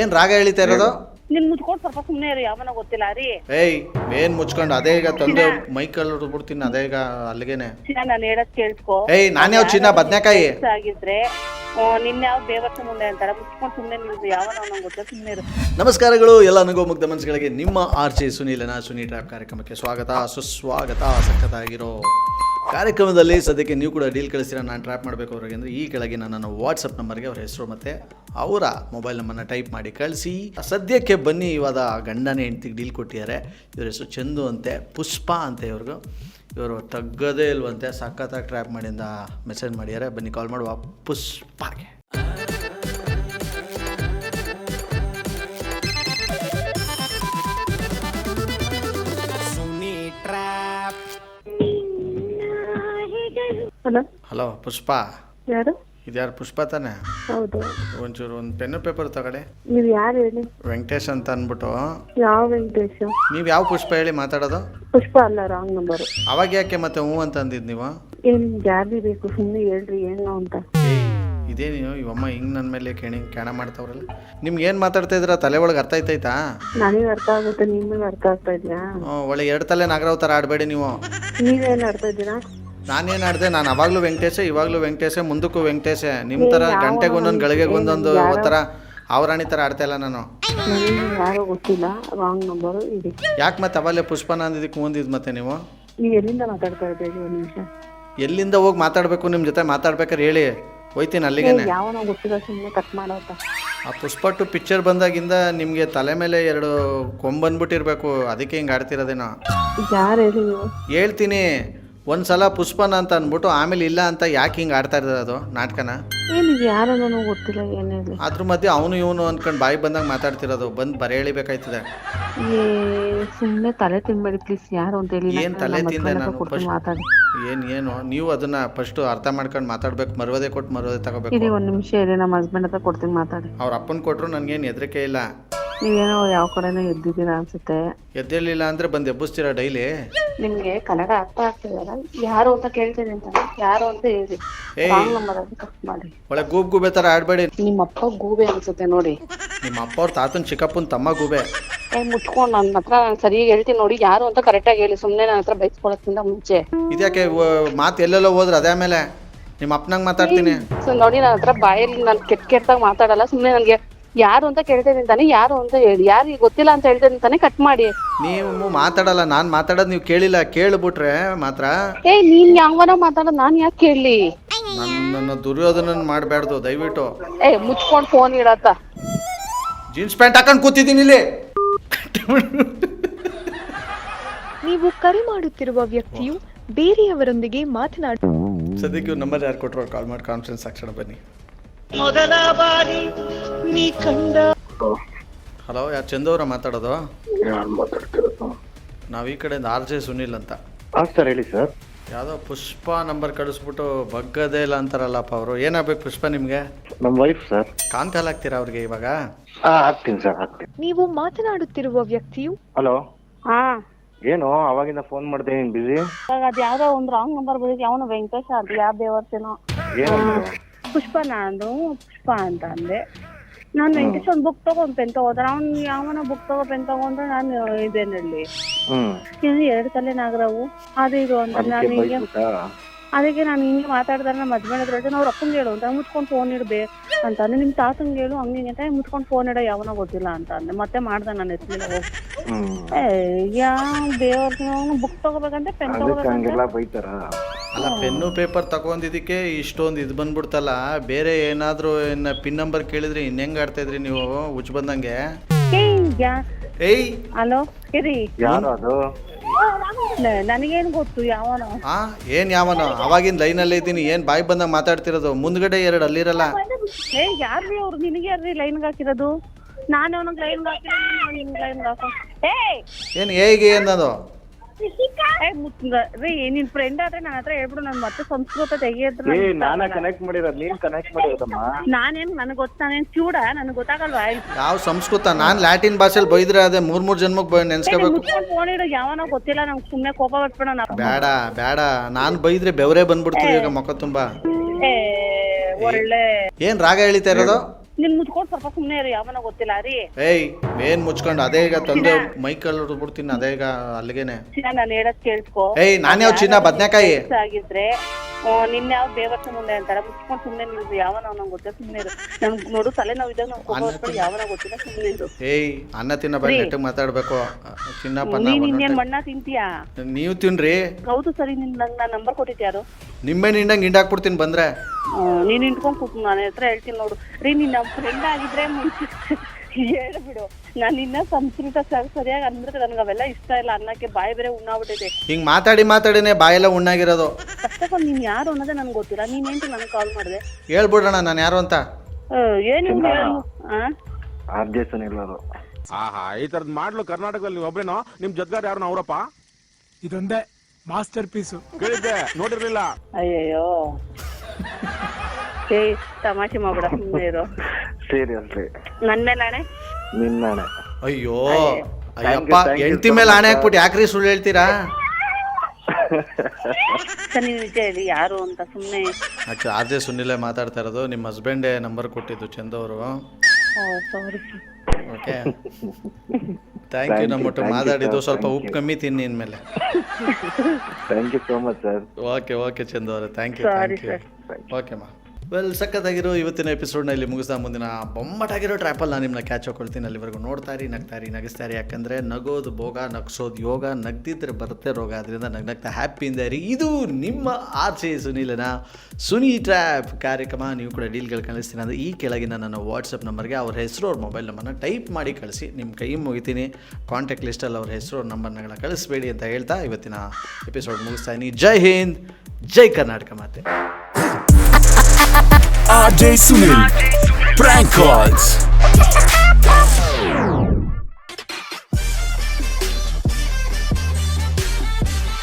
ಏನ್ ರಾಗ ಹೇಳಿತಾ ಇರೋದು? ನಿನ್ ಮುಚ್ಕೊಂಡು ಸ್ವಲ್ಪ ಸುಮ್ಮನೆ ಇರಿ ಯಾವನ ಗೊತ್ತಿಲ್ಲ ರೀ. ಏಯ್ ಏನ್ ಮುಚ್ಕೊಂಡು? ಅದೇ ಈಗ ತಂದೆ ಮೈಕಲ್ಲಿ ಹೊಡ್ಬಿಡ್ತೀನಿ ಅದೇ ಈಗ ಅಲ್ಲಿಗೆನೆ. ಚಿನ್ನ ನಾನು ಹೇಳೋದ್ ಕೇಳಿಸ್ಕೊ ಏಯ್ ನಾನ್ ಯಾವ ಚಿನ್ನ? ಬದ್ನೆಕಾಯಿ? ಆಗಿದ್ರೆ ನಿನ್ನ ಯಾವ ದೇವಸ್ಥಾನ ಸುಮ್ಮನೆ ಯಾವ ನಂಗೆ ನಮಸ್ಕಾರಗಳು, ಎಲ್ಲ ನನಗೂ ಮುಗ್ಧ ಮನಸ್ಸುಗಳಿಗೆ. ನಿಮ್ಮ ಆರ್ ಜೆ ಸುನೀಲನ ಸುನಿ ಟ್ರಾಪ್ ಕಾರ್ಯಕ್ರಮಕ್ಕೆ ಸ್ವಾಗತ, ಸುಸ್ವಾಗತ ಸಖತ್ತಾಗಿರೋ ಕಾರ್ಯಕ್ರಮದಲ್ಲಿ ಸದ್ಯಕ್ಕೆ ನೀವು ಕೂಡ ಡೀಲ್ ಕಳಿಸ್ತೀರ? ನಾನು ಟ್ರ್ಯಾಪ್ ಮಾಡಬೇಕು ಅವ್ರಿಗೆ ಅಂದರೆ ಈ ಕೆಳಗೆ ನನ್ನ ವಾಟ್ಸಪ್ ನಂಬರ್ಗೆ ಅವ್ರ ಹೆಸರು ಮತ್ತು ಅವರ ಮೊಬೈಲ್ ನಂಬರ್ನ ಟೈಪ್ ಮಾಡಿ ಕಳಿಸಿ. ಸದ್ಯಕ್ಕೆ ಬನ್ನಿ, ಇವಾಗ ಗಂಡನೇ ಹೆಂಡ್ತಿಗೆ ಡೀಲ್ ಕೊಟ್ಟಿದ್ದಾರೆ. ಇವ್ರ ಹೆಸರು ಚಂದು ಅಂತೆ, ಪುಷ್ಪ ಅಂತೆ ಇವ್ರಿಗೂ. ಇವರು ತಗ್ಗದೇ ಇಲ್ವಂತೆ ಸಖತ್ತಾಗಿ ಟ್ರ್ಯಾಪ್ ಮಾಡಿಂದ ಮೆಸೇಜ್ ಮಾಡಿದ್ದಾರೆ. ಬನ್ನಿ ಕಾಲ್ ಮಾಡುವ ಪುಷ್ಪಾಗೆ ಹಲೋ. ಹಲೋ ಪುಷ್ಪಾ. ಯಾರು? ಇದ್ಯಾರು ಪುಷ್ಪ ತಾನೆ? ಹೌದು. ಒಂಚೂರು ಒಂದು ಪೆನ್ನು ಪೇಪರ್ ತಗೊಳ್ಳಿ. ನೀವ್ ಯಾರು ಹೇಳಿ? ವೆಂಕಟೇಶ್ ಅಂತ ಅಂದ್ಬಿಟ್ಟು. ಯಾವ ವೆಂಕಟೇಶ್? ನೀವು ಯಾವ ಪುಷ್ಪ ಹೇಳಿ ಮಾತಾಡೋದು? ಪುಷ್ಪ ಅಲ್ಲ ರಾಂಗ್ ನಂಬರ್. ಅವಾಗ ಯಾಕೆ ಮತ್ತೆ ಹ್ಞೂ ಅಂತ ಅಂದಿದ್ ನೀವು? ಏನ್ ನಿಮ್ಗೆ ಬೇಕು ಸುಮ್ಮನೆ ಹೇಳ್ರಿ ಏನು ಅಂತ. ಏಯ್ ಇದೇ ನೀವು ಇವಮ್ಮ ಹಿಂಗ್ ನನ್ನ ಮೇಲೆ ಕೇಣಿ ಕ್ಯಾಣ ಮಾಡ್ತಾವ್ರಲ್ಲ. ನಿಮ್ಗೆ ಏನು ಮಾತಾಡ್ತಾ ಇದ್ರ ತಲೆ ಒಳಗೆ ಅರ್ಥ ಆಯ್ತಾಯ್ತಾ? ನನಗೆ ಅರ್ಥ ಆಗುತ್ತೆ ನಿಮ್ಗೆ ಅರ್ಥ ಆಗ್ತಾ ಇದ್ಯಾ? ಹ್ಞೂ ಒಳ್ಳೆ ಎರಡು ತಲೆ ನಾಗರಾವ್ ಥರ ಆಡಬೇಡಿ ನೀವು. ನೀವೇನು ಅರ್ಥ ಇದ್ದೀರಾ? ನಾನೇನು ಆಡ್ದೆ ನಾನು ಅವಾಗ್ಲೂ ವೆಂಕಟೇಶೆ ಇವಾಗಲೂ ವೆಂಕಟೇಶೆ ಮುಂದಕ್ಕೂ ವೆಂಕಟೇಶೆ. ನಿಮ್ ತರ ಗಂಟೆಗೆ ಒಂದೊಂದು ಗಳಿಗೆಗೆ ಒಂದೊಂದು ಥರ ಅವರಾಣಿ ತರ ಆಡ್ತಾ ಇಲ್ಲ ನಾನು. ಯಾರೋ ಗೊತ್ತಿಲ್ಲ ರಾಂಗ್ ನಂಬರ್ ಇದೆ. ಯಾಕೆ ಮತ್ತೆ ಅವಲ್ಲೇ ಪುಷ್ಪನ ಅಂದಿದ್ದಕ್ಕೆ ಮುಂದಿದ್ದು ಮತ್ತೆ ನೀವು? ನೀವು ಎಲ್ಲಿಂದ ಮಾತಾಡ್ತಾ ಇದ್ದೀರಿ ಒಂದು ನಿಮಿಷ? ಎಲ್ಲಿಂದ ಹೋಗಿ ಮಾತಾಡ್ಬೇಕು ನಿಮ್ಮ ಜೊತೆ ಮಾತಾಡ್ಬೇಕಾರೆ ಹೇಳಿ. ಹೋಯ್ತೀನಿ ಅಲ್ಲಿಗೇನೆ. ಯಾವನೋ ಗೊತ್ತಿಲ್ಲ ಸುಮ್ಮನೆ ಕಟ್ ಮಾಡೋತ ಆ ಪುಷ್ಪ ಟು ಪಿಕ್ಚರ್ ಬಂದಾಗಿಂದ ನಿಮಗೆ ತಲೆ ಮೇಲೆ ಎರಡು ಕೊಂಬಂದ್ಬಿಟ್ಟಿರ್ಬೇಕು ಅದಕ್ಕೆ ಹಿಂಗ್ ಆಡ್ತಿರೋದೇನೋ. ಯಾರು ಹೇಳಿ ನೀವು? ಹೇಳ್ತೀನಿ. ಒಂದು ಸಲ ಪುಷ್ಪನ ಅಂತ ಅಂದ್ಬಿಟ್ಟು ಆಮೇಲೆ ಇಲ್ಲ ಅಂತ ಯಾಕೆ ಹಿಂಗೆ ಆಡ್ತಾ ಇರೋದು ಅದು ನಾಟಕನ? ಏನ್ ಯಾರೋ ನನಗೆ ಗೊತ್ತಿಲ್ಲ ಅದ್ರ ಮಧ್ಯೆ ಅವನು ಇವನು ಅಂದ್ಕೊಂಡು ಬಾಯಿ ಬಂದಾಗ ಮಾತಾಡ್ತಿರೋದು. ಬಂದು ಬರೆ ಎಳಿಬೇಕಾಯ್ತದೆ ಏ ಸುಮ್ಮನೆ ತಲೆ ತಿನ್ಬೇಡಿ ಪ್ಲೀಸ್ ಯಾರು ಅಂತ ಹೇಳಿ ಏನ್ ತಲೆ ತಿಂದೆ ನಾನು first? ಮಾತಾಡಿ. ಏನು ಏನು? ನೀವು ಅದನ್ನ ಫಸ್ಟು ಅರ್ಥ ಮಾಡ್ಕೊಂಡು ಮಾತಾಡ್ಬೇಕು. ಮರ್ವದೆ ಕೊಟ್ಟು ಮರ್ವದೆ ತಗೋಬೇಕು. ಇರಿ ಒಂದು ನಿಮಿಷ ಇರಿ. ನಮ್ಮ ಹಸ್ಬೆಂಡ್ ಹತ್ರ ಕೊಡ್ತೀನಿ ಮಾತಾಡಿ. ಅವ್ರ ಅಪ್ಪನ ಕೊಟ್ಟರು ನನಗೇನು ಹೆದರಿಕೆ ಇಲ್ಲ. ನೀವೇನೋ ಯಾವ ಕಡೆನೋ ಎದ್ದಿದ್ದೀರ ಅನ್ಸುತ್ತೆ. ಎದ್ದೇಳಿಲ್ಲ ಅಂದ್ರೆ ಬಂದು ಎಬ್ಬಿಸ್ತೀರಾ ಡೈಲಿ? ನಿಮ್ಗೆ ಕನ್ನಡ ಅರ್ಥ ಆಗ್ತಿದಲ್ಲ ಯಾರು ಅಂತ ಕೇಳ್ತೀನಿ ಅಂತ ಯಾರು ಅಂತ ಹೇಳಿ. ಏಯ್. ರಾಂಗ್ ನಂಬರ್ ಅಂತ ಕಟ್ ಮಾಡಿ. ಒಳ್ಳೆ ಗೂಬ್ ಗೂಬೆ ತರ ಆಡ್ಬೇಡಿ. ನಿಮ್ಮ ಅಪ್ಪ ಗೂಬೆ ಅನ್ಸುತ್ತೆ ನೋಡಿ. ನಿಮ್ಮ ಅಪ್ಪ ಅವ್ರ ತಾತನ್ ಚಿಕ್ಕಪ್ಪನ ತಮ್ಮ ಗೂಬೆ. ಏ ಮುಚ್ಕೊಂಡು ನನ್ನ ಹತ್ರ ನಾನು ಸರಿಯಾಗಿ ಹೇಳ್ತೀನಿ ನೋಡಿ ಯಾರು ಅಂತ ಕರೆಕ್ಟಾಗಿ ಹೇಳಿ ಸುಮ್ಮನೆ ನನ್ನ ಹತ್ರ ಬೈಸ್ಕೊಳಕ್ಕಿಂತ ಮುಂಚೆ. ಇದ್ಯಾಕೆ ಮಾತು ಎಲ್ಲೆಲ್ಲೋ ಹೋದ್ರೆ ಅದೇ ಮೇಲೆ ನಿಮ್ಮ ಅಪ್ಪನಂಗೆ ಮಾತಾಡ್ತೀನಿ. ಸೊ ನೋಡಿ ನನ್ನ ಹತ್ರ ಬಾಯಲ್ಲಿ ನಾನು ಕೆಟ್ಟ ಕೆಟ್ಟದಾಗ ಮಾತಾಡಲ್ಲ ಸುಮ್ಮನೆ ನನಗೆ ಯಾರು ಅಂತ ಕೇಳ್ತೇನೆ ತಾನೆ ಯಾರು ಅಂತ ಹೇಳಿ ಯಾರಿಗೆ ಗೊತ್ತಿಲ್ಲ ಅಂತ ಹೇಳ್ತೇನೆ ತಾನೆ ಕಟ್ ಮಾಡಿ. ನೀವು ಮಾತಾಡಲ್ಲ ನಾನ್ ಮಾತಾಡೋದ್ ನೀವು ಕೇಳಿಲ್ಲ ಕೇಳ್ಬಿಟ್ರೆ ಮಾತ್ರ. ಏ ನೀನ್ ಯಾವನ ಮಾತಾಡೋದ್ ನಾನ್ ಯಾಕೆ ಕೇಳಲಿ? ನನ್ನ ದುರ್ಯೋಧನ ಮಾಡಬಾರ್ದು ದಯವಿಟ್ಟು. ಏ ಮುಚ್ಕೊಂಡ್ ಫೋನ್ ಇಡತ್ತ. ಜೀನ್ಸ್ ಪ್ಯಾಂಟ್ ಹಾಕೊಂಡು ಕೂತಿದ್ದೀನಿ ಇಲ್ಲಿ. ನೀವು ಕರೆ ಮಾಡುತ್ತಿರುವ ವ್ಯಕ್ತಿಯು ಬೇರೆಯವರೊಂದಿಗೆ ಮಾತನಾಡ ಸದ್ಯಕ್ಕೆ ನಂಬರ್ ಯಾರು ಕೊಟ್ಟರು ಕಾಲ್ ಮಾಡಿ ಕಾನ್ಫರೆನ್ಸ್ ಹಾಕ್ಸೋಣ ಬನ್ನಿ. ಹಲೋ ಯಾರು ಚಂದವ್ರ ಮಾತಾಡೋದು? ನಾವು ಈ ಕಡೆಯಿಂದ ಆರ್ ಜೆ ಸುನಿಲ್ ಅಂತ. ಹಾಂ ಸರ್ ಹೇಳಿ ಸರ್. ಯಾವುದೋ ಪುಷ್ಪ ನಂಬರ್ ಕಳಿಸ್ಬಿಟ್ಟು ಬಗ್ಗದೇ ಇಲ್ಲ ಅಂತಾರಲ್ಲಪ್ಪ ಅವರು. ಏನಾಗಬೇಕು ಪುಷ್ಪ ನಿಮಗೆ? ನಮ್ಮ ವೈಫ್ ಸರ್ ಕಾಂತಾಲ್ ಹಾಕ್ತೀರಾ ಅವ್ರಿಗೆ ಇವಾಗ? ಹಾಂ ಹಾಕ್ತೀನಿ ಸರ್ ಹಾಕ್ತೀನಿ. ನೀವು ಮಾತನಾಡುತ್ತಿರುವ ವ್ಯಕ್ತಿಯು ಹಲೋ? ಹಾ. ಏನು? ಅವಾಗಿಂದ ಫೋನ್ ಮಾಡ್ದೆ ನೀನು ಬಿಸಿ ಇವಾಗ ಅದ್ ಯಾವ್ದೋ ಒಂದ್ ರಾಂಗ್ ನಂಬರ್ ಬಂದಿದ್ಯಾ ಅವನು ವೆಂಕಟೇಶ ಅದು ಯಾವ ದೇವರ್ತೇನೋ ಏನು? ಪುಷ್ಪ ನಾನು ಪುಷ್ಪ ಅಂತ ಅಂದೆ. ನಾನು ಇಂಗ್ಲಿಷ್ ಒಂದು ಬುಕ್ ತಗೊಂಡ್ ಪೆನ್ ತಗೋತಾರ ಅವ್ನು ಯಾವನ ಬುಕ್ ತಗೋ ಪೆನ್ ತಗೊಂಡ್ರೆ ನಾನು ಇದೇನಲ್ಲಿ. ಹ್ಮ್. ಎರಡು ತಲೆ ನಾಗರಾವು. ಅದು ಇದು ಅಂತ ನಾನು ಹಿಂಗೆ ಅದಕ್ಕೆ ನಾನು ಹಿಂಗೆ ಮಾತಾಡಿದ್ರೆ ನಮ್ಮ ಹಸ್ಬೆಂಡ್ ಹತ್ರ ಅವ್ರ ಅಪ್ಪಂಗೆ ಹೇಳು ಅಂತ. ಮುಚ್ಕೊಂಡು ಫೋನ್ ಇಡ್ಬೇ ಅಂತ ಅಂದ್ರೆ ನಿಮ್ಮ ತಾತಂಗೆ ಹೇಳು ಹಂಗೆ ಹಿಂಗೆ ಅಂತ. ಮುಚ್ಕೊಂಡು ಫೋನ್ ಇಡೋ ಯಾವನೋ ಗೊತ್ತಿಲ್ಲ ಅಂತ ಅಂದೆ. ಮತ್ತೆ ಮಾಡ್ದೆ ನಾನು ಎತ್ತಿಲ್ಲ ಏ ಯಾವ ದೇವ್ರ ಬುಕ್ ತಗೋಬೇಕಂತೆ ಪೆನ್ ತಗೋಬೇಕಂತೆ? ಅಲ್ಲ ಪೆನ್ನು ಪೇಪರ್ ತಗೊಂಡಿದ್ದಕ್ಕೆ ಇಷ್ಟೊಂದು ಇದು ಬಂದ್ಬಿಡ್ತಲ್ಲ. ಬೇರೆ ಏನಾದರೂ ಇನ್ನು ಪಿನ್ ನಂಬರ್ ಕೇಳಿದ್ರೆ ಇನ್ನೆಂಗೆ ಆಡ್ತಾ ಇದ್ರಿ ನೀವು? ಹುಚ್ಚ ಬಂದಂಗೆ. ಏಯ್ ಹಲೋ ಇರಿ ಯಾರು ಅದು? ನನಗೇನು ಗೊತ್ತು ಯಾವನೋ? ಆ ಏನು ಯಾವನೋ? ಅವಾಗಿನ ಲೈನಲ್ಲೇ ಇದ್ದೀನಿ ಏನು ಬಾಯಿ ಬಂದಾಗ ಮಾತಾಡ್ತಿರೋದು? ಮುಂದ್ಗಡೆ ಎರಡು ಅಲ್ಲಿರಲ್ಲ. ಏ ಯಾರ್ರಿ ಅವ್ರು? ನಿನಗೆ ಯಾರ್ರಿ ಲೈನ್ಗೆ ಹಾಕಿರೋದು? ನಾನು ಅವನಿಗೆ ಲೈನ್ಗೆ ಹಾಕಿರೋದು ಲೈನ್ಗೆ ಹಾಕೋ. ಏಯ್! ಏನು ಹೇಗೆ ಏನದು ರೀ ನಿನ್ ಫ್ರೆಂಡ್ ಆದ್ರೆ ನನ್ನ ಹತ್ರ ಹೇಳ್ಬಿಡು ನಾನು ಮತ್ತೆ ಸಂಸ್ಕೃತ ತೆಗಿಯೋದ್ರ ಏ ನಾನೇ ಕನೆಕ್ಟ್ ಮಾಡಿರೋದು ನೀನು ಕನೆಕ್ಟ್ ಮಾಡಿರೋದಮ್ಮ? ನಾನೇನ್ ನನಗೆ ಗೊತ್ತ ನಾನೇನ್ ಚೂಡ ನನಗೆ ಗೊತ್ತಾಗಲ್ವಾ? ಯಾವ ಸಂಸ್ಕೃತ ನಾನ್ ಲ್ಯಾಟಿನ್ ಭಾಷೆಲಿ ಬೈದ್ರೆ ಅದೇ ಮೂರ್ ಮೂರ್ ಜನ್ಮಕ್ ಬ ನೆನ್ಸ್ಕೋಬೇಕು. ಮುಚ್ಕೊಂಡು ಫೋನ್ ಇಡು ಯಾವನೋ ಗೊತ್ತಿಲ್ಲ ನಮ್ಗೆ ಸುಮ್ಮನೆ ಕೋಪ ಬರ್ಬೇಡ ನಾವು ಬೇಡ ಬೇಡ ನಾನ್ ಬೈದ್ರೆ ಬೆವರೇ ಬಂದ್ಬಿಡ್ತೀವಿ ಈಗ ಮೊಕ ತುಂಬಾ. ಏ ಒಳ್ಳೆ ಏನು ರಾಗ ಎಳಿತಾ ಇರೋದು? ನಿನ್ ಮುಚ್ಕೊಂಡು ಸ್ವಲ್ಪ ಸುಮ್ಮನೆ ರೀ ಯಾವನ ಗೊತ್ತಿಲ್ಲ ರೀ. ಏಯ್ ಏನ್ ಮುಚ್ಕೊಂಡು ಅದೇ ಈಗ ತಂದೆ ಮೈಕಲ್ ಬಿಡ್ತೀನಿ ಅದೇ ಈಗ ಅಲ್ಲಿಗೆನೆ. ಚಿನ್ನ ನಾನು ಹೇಳೋದ್ ಕೇಳಿಸ್ಕೋ ಏಯ್ ನಾನ್ಯಾವ್ ಚಿನ್ನ? ಬದ್ನೆಕಾಯಿ? ಆಗಿದ್ರೆ ನಿನ್ನ ಯಾವ ಬೇವರ್ಸ ಮುಂದೆ ಅಂತಾರ. ಮುಚ್ಕೊಂಡು ಸುಮ್ಮನೆ ಯಾವ ಯಾವನ ನಂಗೆ ಗೊತ್ತಿಲ್ಲ ಸುಮ್ಮನೆ ಇರು. ನಮ್ಗೆ ನೋಡು ತಲೆ ನೋವು ಇದ್ದಾಗ ನಾವು ಹೋಗೋದು ಯಾವನ ಗೊತ್ತಿಲ್ಲ ಸುಮ್ಮನೆ ಇರು. ಏಯ್ ಅನ್ನ ತಿನ್ನ ಬಾಯ್ ನೆಟ್ಟಿಗೆ ಮಾತಾಡ್ಬೇಕು. ಚಿನ್ನ ನೀನ್ ಇನ್ನೇನ್ ಮಣ್ಣ ತಿಂತೀಯಾ. ನೀವ್ ತಿನ್ರಿ. ಹೌದು ಸರಿ ನಿನ್ ನಂಗೆ ನಾನು ನಂಬರ್ ಕೊಟ್ಟಿದ್ದೆ ಯಾರು? ನಿಮ್ಮೆ ನಿಂಡಂಗ್ ಹಿಂಡಾಕ್ಬಿಡ್ತೀನಿ ಬಂದ್ರೆ. ನೀನ್ ಇಟ್ಕೊಂಡ್ ಕೂತು ನಾನು ಹತ್ರ ಹೇಳ್ತೀನಿ ನೋಡು. ರೀ ನಿನ್ನ ಫ್ರೆಂಡ್ ಆಗಿದ್ರೆ ಮುಂಚೆ ಹೇಳ್ಬಿಡು ನಾನು ನಿನ್ನ ಸಂಸ್ಕೃತ ಸರ್ ಸರಿಯಾಗಿ ಅಂದ್ರೆ ನನ್ಗೆ ಅವೆಲ್ಲ ಇಷ್ಟ ಇಲ್ಲ. ಅನ್ನಕ್ಕೆ ಬಾಯಿ ಬೇರೆ ಉಣ್ಣಾಬಿಟ್ಟಿದೆ ಹಿಂಗ್ ಮಾತಾಡಿ ಮಾತಾಡಿನೇ ಬಾಯೆಲ್ಲ ಉಣ್ಣಾಗಿರೋದು. ಆಫ್ ನೀನ್ ಯಾರು ಅನ್ನೋದೇ ನನ್ಗೆ ಗೊತ್ತಿಲ್ಲ. ನೀನೇಂటి ನನಗೆ ಕಾಲ್ ಮಾಡಿದೆ. ಹೇಳ್ಬಿಡೋಣ ನಾನು ಯಾರು ಅಂತ. ಏನು ಚಿನ್ನ. ಹೇಳು ಆ? ಆರ್ ಜೆ ಆಹಾ ಈ ತರದ್ ಮಾಡ್ಲು ಕರ್ನಾಟಕದಲ್ಲಿ ನೀವು ಒಬ್ರೇನೋ? ನಿಮ್ ಜೊತೆಗಾರ ಯಾರು ಅವರಪ್ಪ ಇದೊಂದೇ ಮಾಸ್ಟರ್ ಪೀಸು. ಕೇಳಿದ್ದೆ ನೋಡಿರ್ಲಿಲ್ಲ. ಅಯ್ಯಯ್ಯೋ. ಏಯ್ ತಮಾಷೆ ಮಾಡ್ಬಿಡ ಸುಮ್ಮನೆ ಇರು. ಸೀರಿಯಸ್ಲಿ. ನನ್ ಮೇಲೆ ಹಣೆ ನಿನ್ನಣೆ ಅಯ್ಯೋ ಅಯ್ಯಪ್ಪ ಹೆಂಡತಿ ಮೇಲೆ ಆಣೆ. ಹಾಕ್ಬಿಟ್ಟು ಯಾಕ್ರಿ ಸುಳ್ಳು ಹೇಳ್ತೀರಾ? ಸರ್ ನೀನ್ ನಿಜ ಹೇಳಿ ಯಾರು ಅಂತ ಸುಮ್ಮನೆ ಆರ್ ಜೆ ಸುನಿಲೇ ಮಾತಾಡ್ತಾ ಇರೋದು. ನಿಮ್ಮ ಹಸ್ಬೆಂಡ್ ನಂಬರ್ ಕೊಟ್ಟಿದ್ದು ಚಂದ ಅವರು. ಸಾರಿ ಓಕೆ ಥ್ಯಾಂಕ್ ಯು ನಮ್ಮ ಒಟ್ಟು ಮಾತಾಡಿದ್ದು ಸ್ವಲ್ಪ ಉಪ್ಪು. ಕಮ್ಮಿ ತಿನ್ನಿ ಇನ್ಮೇಲೆ. Thank you so much sir okay okay Chanda ಅವರೇ. Thank you Sorry, thank you sir. Okay ಮಾ. ವೆಲ್ ಸಖತ್ತಾಗಿರೋ ಇವತ್ತಿನ ಎಪಿಸೋಡ್ನ ಇಲ್ಲಿ ಮುಗಿಸ್ತಾ ಮುಂದಿನ ಬೊಮ್ಮಟಾಗಿರೋ ಟ್ರ್ಯಾಪಲ್ಲಿ ನಾನು ನಿಮ್ಮನ್ನ ಕ್ಯಾಚ್ ಹಾಕೊಳ್ತೀನಿ. ಅಲ್ಲಿವರೆಗೂ ನೋಡ್ತಾರಿ ನಗ್ತಾರಿ ನಗಿಸ್ತಾರಿ ಯಾಕಂದರೆ ನಗೋದು ಭೋಗ, ನಗ್ಸೋದು ಯೋಗ, ನಗ್ದಿದ್ರೆ ಬರುತ್ತೆ ರೋಗ. ಅದರಿಂದ ನಗ್ ನಗ್ತಾ ಹ್ಯಾಪಿಯಿಂದ ಇರಿ. ಇದು ನಿಮ್ಮ ಆರ್ ಜೆ ಸುನೀಲನ ಸುನಿ ಟ್ರ್ಯಾಪ್ ಕಾರ್ಯಕ್ರಮ. ನೀವು ಕೂಡ ಡೀಲ್ಗಳು ಕಳಿಸ್ತೀನಿ. ಅಂದರೆ ಈ ಕೆಳಗಿನ ನನ್ನ ವಾಟ್ಸಪ್ ನಂಬರ್ಗೆ ಅವ್ರ ಹೆಸರು, ಅವ್ರ ಮೊಬೈಲ್ ನಂಬರ್ನ ಟೈಪ್ ಮಾಡಿ ಕಳಿಸಿ. ನಿಮ್ಮ ಕೈ ಮುಗಿತೀನಿ. ಕಾಂಟ್ಯಾಕ್ಟ್ ಲಿಸ್ಟಲ್ಲಿ ಅವ್ರ ಹೆಸರು, ಅವ್ರ ನಂಬರ್ನ ಕಳಿಸ್ಬೇಡಿ ಅಂತ ಹೇಳ್ತಾ ಇವತ್ತಿನ ಎಪಿಸೋಡ್ ಮುಗಿಸ್ತಾ ಇದ್ದೀನಿ. ಜೈ ಹಿಂದ್, ಜೈ ಕರ್ನಾಟಕ ಮಾತೆ. RJ Sunil. Prank Calls.